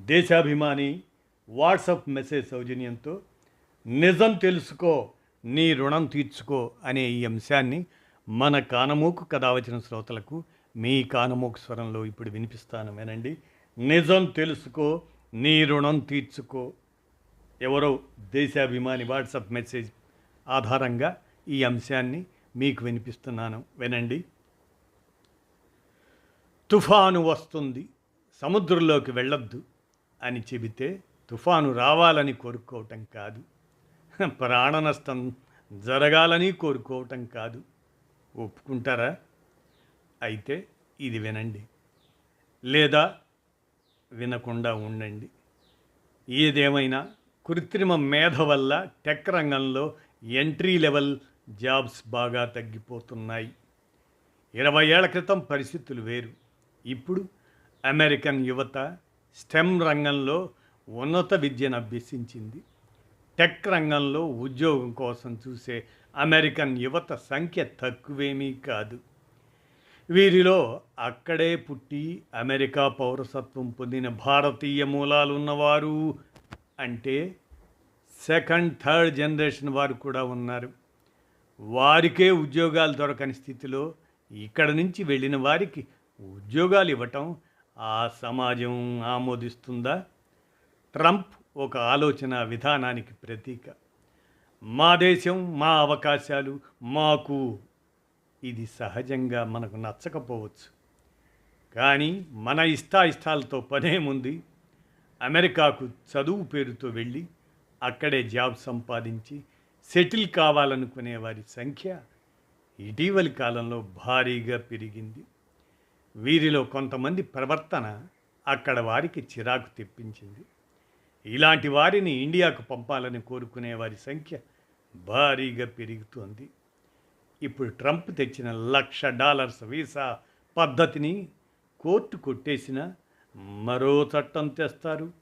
Deshabhimani WhatsApp message సౌజన్యంతో నిజం తెలుసుకో నీ రుణం తీర్చుకో అనే ఈ అంశాన్ని మన కానమూకు కథ వచ్చిన శ్రోతలకు మీ కానమూకు స్వరంలో ఇప్పుడు వినిపిస్తాను వినండి. నిజం తెలుసుకో నీ రుణం తీర్చుకో. ఎవరో దేశాభిమాని వాట్సాప్ మెసేజ్ ఆధారంగా ఈ అంశాన్ని మీకు వినిపిస్తున్నాను వినండి. తుఫాను వస్తుంది సముద్రంలోకి వెళ్ళొద్దు. అని చెబితే తుఫాను రావాలని కోరుకోవటం కాదు. ప్రాణ నష్టం జరగాలని కోరుకోవటం కాదు. ఒప్పుకుంటారా? అయితే ఇది వినండి. లేదా వినకుండా ఉండండి. ఏదేమైనా కృత్రిమ మేధ వల్ల టెక్ రంగంలో ఎంట్రీ లెవెల్ జాబ్స్ బాగా తగ్గిపోతున్నాయి. ఇరవై ఏళ్ళ క్రితం పరిస్థితులు వేరు. ఇప్పుడు అమెరికన్ యువత స్టెమ్ రంగంలో ఉన్నత విద్యను అభ్యసించింది. టెక్ రంగంలో ఉద్యోగం కోసం చూసే అమెరికన్ యువత సంఖ్య తక్కువేమీ కాదు. వీరిలో అక్కడే పుట్టి అమెరికా పౌరసత్వం పొందిన భారతీయ మూలాలు ఉన్నవారు అంటే సెకండ్ థర్డ్ జనరేషన్ వారు కూడా ఉన్నారు. వారికే ఉద్యోగాలు దొరకని స్థితిలో ఇక్కడ నుంచి వెళ్ళిన వారికి ఉద్యోగాలు ఇవ్వటం ఆ సమాజం ఆమోదిస్తుందా? ట్రంప్ ఒక ఆలోచన విధానానికి ప్రతీక. మా దేశం మా అవకాశాలు మాకు ఇది సహజంగా మనకు నచ్చకపోవచ్చు. కానీ మన ఇష్టాయిష్టాలతో పనేముంది అమెరికాకు చదువు పేరుతో వెళ్ళి అక్కడే జాబ్ సంపాదించి సెటిల్ కావాలనుకునే వారి సంఖ్య ఇటీవలి కాలంలో భారీగా పెరిగింది. వీరిలో కొంతమంది ప్రవర్తన అక్కడ వారికి చిరాకు తెప్పించింది. ఇలాంటి వారిని ఇండియాకు పంపాలని కోరుకునే వారి సంఖ్య భారీగా పెరుగుతోంది. ఇప్పుడు ట్రంప్ తెచ్చిన లక్ష డాలర్స్ వీసా పద్ధతిని కోర్టు కొట్టేసిన మరో చట్టం తెస్తారు.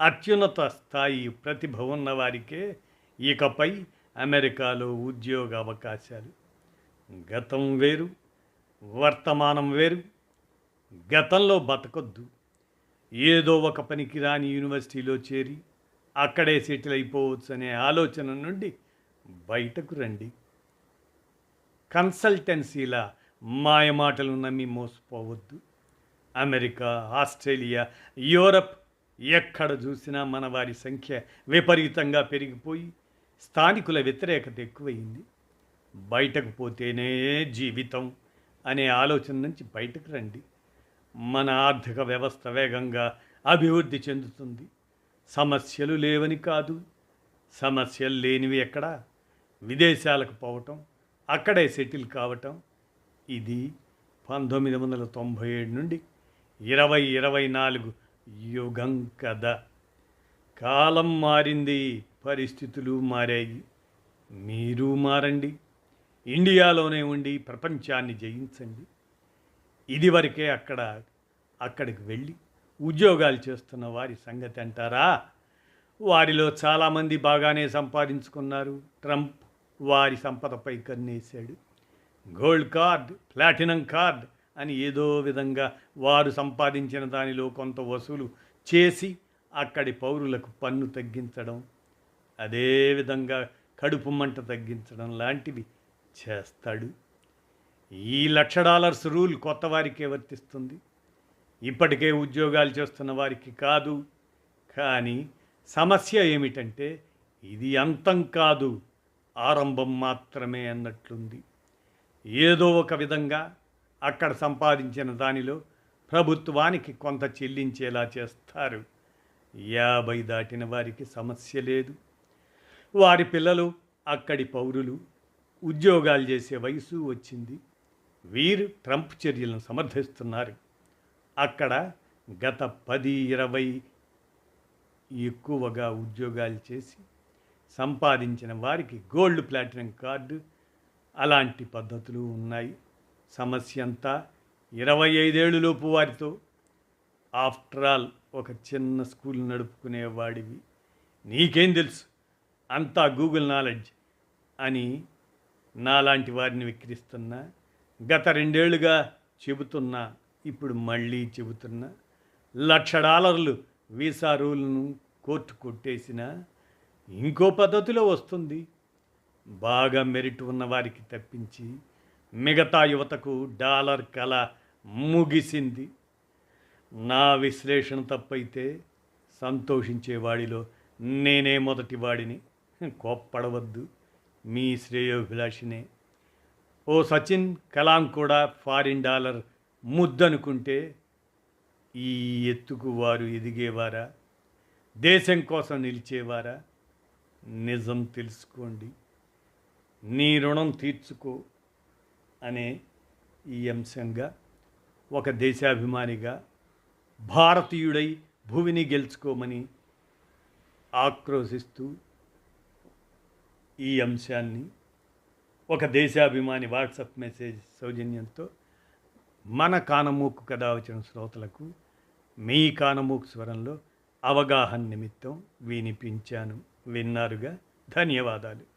అత్యున్నత స్థాయి ప్రతిభ ఉన్న వారికే ఇకపై అమెరికాలో ఉద్యోగ అవకాశాలు. గతం వేరు వర్తమానం వేరు. గతంలో బతకొద్దు. ఏదో ఒక పనికిరాని యూనివర్సిటీలో చేరి అక్కడే సెటిల్ అయిపోవచ్చు అనే ఆలోచన నుండి బయటకు రండి. కన్సల్టెన్సీల మాయమాటలు నమ్మి మోసపోవద్దు. అమెరికా ఆస్ట్రేలియా యూరప్ ఎక్కడ చూసినా మన వారి సంఖ్య విపరీతంగా పెరిగిపోయి స్థానికుల వ్యతిరేకత ఎక్కువైంది. బయటకు పోతేనే జీవితం అనే ఆలోచన నుంచి బయటకు రండి. మన ఆర్థిక వ్యవస్థ వేగంగా అభివృద్ధి చెందుతుంది. సమస్యలు లేవని కాదు. సమస్యలు లేనివి ఎక్కడ? విదేశాలకు పోవటం అక్కడే సెటిల్ కావటం. ఇది పంతొమ్మిది వందల తొంభై ఏడు నుండి ఇరవై ఇరవై నాలుగు యుగం కథ. కాలం మారింది పరిస్థితులు మారాయి. మీరు మారండి. ఇండియాలోనే ఉండి ప్రపంచాన్ని జయించండి. ఇదివరకే అక్కడ అక్కడికి వెళ్ళి ఉద్యోగాలు చేస్తున్న వారి సంగతి అంటారా? వారిలో చాలామంది బాగానే సంపాదించుకున్నారు. ట్రంప్ వారి సంపదపై కన్నేశాడు. గోల్డ్ కార్డ్ ప్లాటినం కార్డ్ అని ఏదో విధంగా వారు సంపాదించిన దానిలో కొంత వసూలు చేసి అక్కడి పౌరులకు పన్ను తగ్గించడం అదేవిధంగా కడుపు మంట తగ్గించడం లాంటివి చేస్తాడు. ఈ లక్ష డాలర్స్ రూల్ కొత్త వారికే వర్తిస్తుంది. ఇప్పటికే ఉద్యోగాలు చేస్తున్న వారికి కాదు. కానీ సమస్య ఏమిటంటే ఇది అంతం కాదు. ఆరంభం మాత్రమే అన్నట్లుంది. ఏదో ఒక విధంగా అక్కడ సంపాదించిన దానిలో ప్రభుత్వానికి కొంత చెల్లించేలా చేస్తారు. యాభై దాటిన వారికి సమస్య లేదు. వారి పిల్లలు అక్కడి పౌరులు ఉద్యోగాలు చేసే వయసు వచ్చింది. వీరు ట్రంప్ చర్యలను సమర్థిస్తున్నారు. అక్కడ గత పది ఇరవై ఎక్కువగా ఉద్యోగాలు చేసి సంపాదించిన వారికి గోల్డ్ ప్లాటినం కార్డు అలాంటి పద్ధతులు ఉన్నాయి. సమస్య అంతా ఇరవై ఐదేళ్ళలోపు వారితో. ఆఫ్టర్ ఆల్ ఒక చిన్న స్కూల్ నడుపుకునేవాడివి నీకేం తెలుసు? అంతా గూగుల్ నాలెడ్జ్ అని నాలాంటి వారిని విక్రిస్తున్నా గత రెండేళ్ళుగా చెబుతున్నా ఇప్పుడు మళ్ళీ చెబుతున్నా లక్ష డాలర్లు వీసా రూల్ను కోర్టు కొట్టేసిన ఇంకో పద్ధతిలో వస్తుంది. బాగా మెరిట్ ఉన్న వారికి తప్పించి మిగతా యువతకు డాలర్ కళ ముగిసింది. నా విశ్లేషణ తప్పైతే సంతోషించేవాడిలో నేనే మొదటి వాడిని కోప్పడవద్దు. మీ శ్రేయోభిలాషినే. ఓ సచిన్ కలాం కూడా ఫారిన్ డాలర్ ముద్దనుకుంటే ఈ ఎత్తుకు వారు ఎదిగేవారా? దేశం కోసం నిలిచేవారా? నిజం తెలుసుకోండి. నీ రుణం తీర్చుకో అనే ఈ అంశంగా ఒక దేశాభిమానిగా భారతీయుడై భూమిని గెలుచుకోమని ఆక్రోశిస్తూ ఈ అంశాన్ని ఒక దేశాభిమాని వాట్సాప్ మెసేజ్ సౌజన్యంతో మన కానమూకు కథ వచ్చిన శ్రోతలకు మీ కానమూకు స్వరంలో అవగాహన నిమిత్తం వినిపించాను విన్నారుగా. ధన్యవాదాలు.